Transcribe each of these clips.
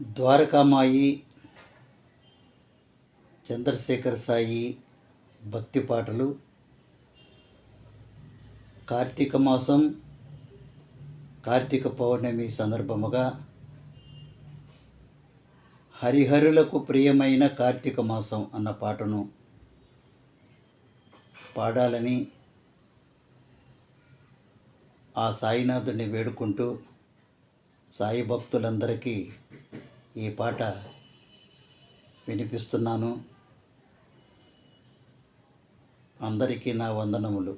ద్వారకామాయి చంద్రశేఖర్ సాయి భక్తి పాటలు కార్తీక మాసం కార్తీక పౌర్ణమి సందర్భముగా హరిహరులకు ప్రియమైన కార్తీక మాసం అన్న పాటను పాడాలని ఆ సాయినాథుని వేడుకుంటూ సాయి భక్తులందరికీ ఈ పాట వినిపిస్తున్నాను. అందరికీ నా వందనములు.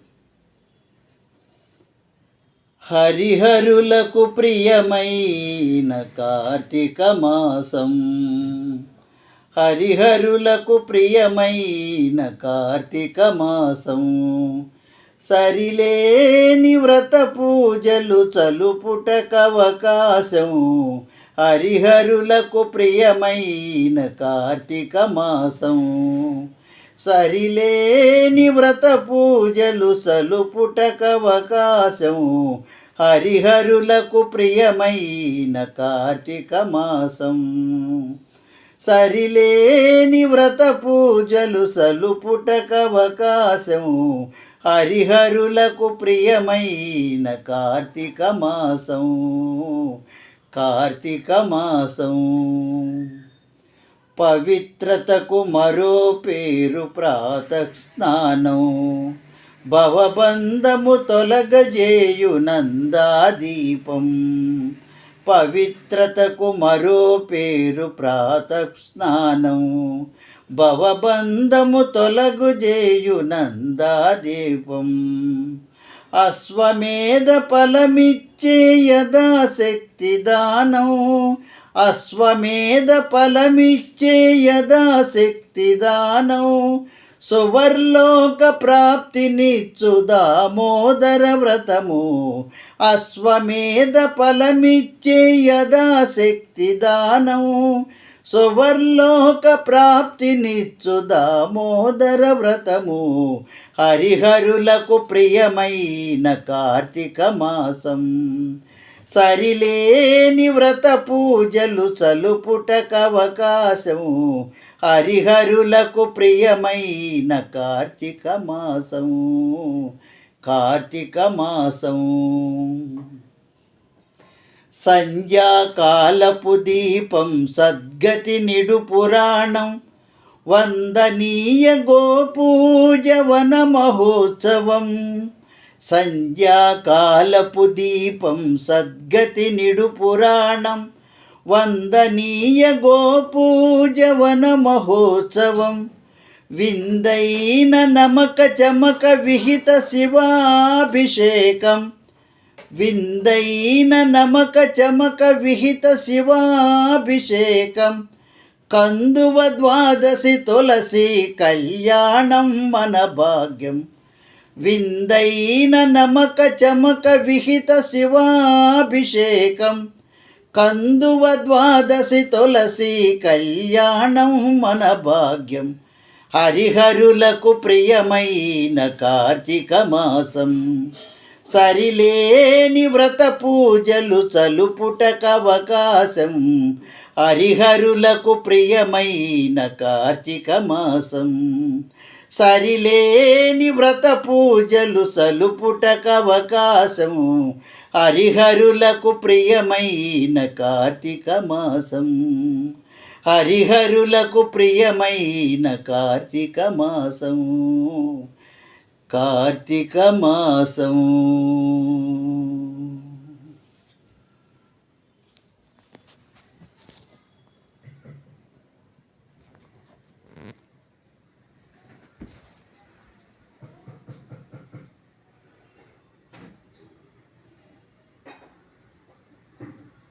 హరిహరులకు ప్రియమైన కార్తీక మాసం. హరిహరులకు ప్రియమైన కార్తీక మాసం. సరిలేని వ్రత పూజలు చలుపుటకవకాశం హరిహరులకు ప్రియమైన కార్తీక మాసం. సరిలేని వ్రత పూజలు చలుపుటకవకాశం హరిహరులకు ప్రియమైన కార్తీక మాసం. సరిలేని వ్రత పూజలు సలుపుటకవకాశం హరిహరులకు ప్రియమైన కార్తీక మాసం. కార్తీక మాసం పవిత్రతకు మరో పేరు ప్రాతస్నానం. భవబంధము తొలగజేయు నందాదీపం. పవిత్రతకు మరో పేరు ప్రాతస్నానం. భవబంధము తొలగుజేయు నందాదీపం. అశ్వమేధ ఫలమిచ్చే యదా శక్తి దానం. అశ్వమేధ ఫలమిచ్చే యదా శక్తి దానం. సువర్లోక ప్రాప్తినిచ్చు దామోదర వ్రతము. అశ్వమేధ ఫలమిచ్చే యదా శక్తి దానం. సువర్లోక ప్రాప్తినిచ్చు దామోదర వ్రతము. హరిహరులకు ప్రియమైన కార్తీక మాసం. సరిలేని వ్రత పూజలు చలుపుటకవకాశం హరిహరులకు ప్రియమైన కార్తీక మాసము. కార్తీక మాసము. సంధ్యాకాలపు దీపం సద్గతి నిడు పురాణం. వందనీయ గోపూజవన మహోత్సవం. సంధ్యాకాలపు దీపం సద్గతి నిడు పురాణం. వందనీయ గోపూజవన మహోత్సవం. విందైన నమక చమక విహిత శివాభిషేకం. విందైన నమక చమక విహిత శివాభిషేకం. కందువ ద్వాదశి తులసి కళ్యాణం మన భాగ్యం. విందైన నమక చమక విహిత శివాభిషేకం. కందువ ద్వాదశి తులసి కళ్యాణం మన భాగ్యం. హరిహరులకు ప్రియమైన కార్తీక మాసం. సరిలేని వ్రత పూజలు చలుపుటకవకాశం హరిహరులకు ప్రియమైన కార్తీక మాసం. సరిలేని వ్రత పూజలు సలుపుటకవకాశం హరిహరులకు ప్రియమైన కార్తీక మాసం. హరిహరులకు ప్రియమైన కార్తీక మాసం. కార్తీక మాసము.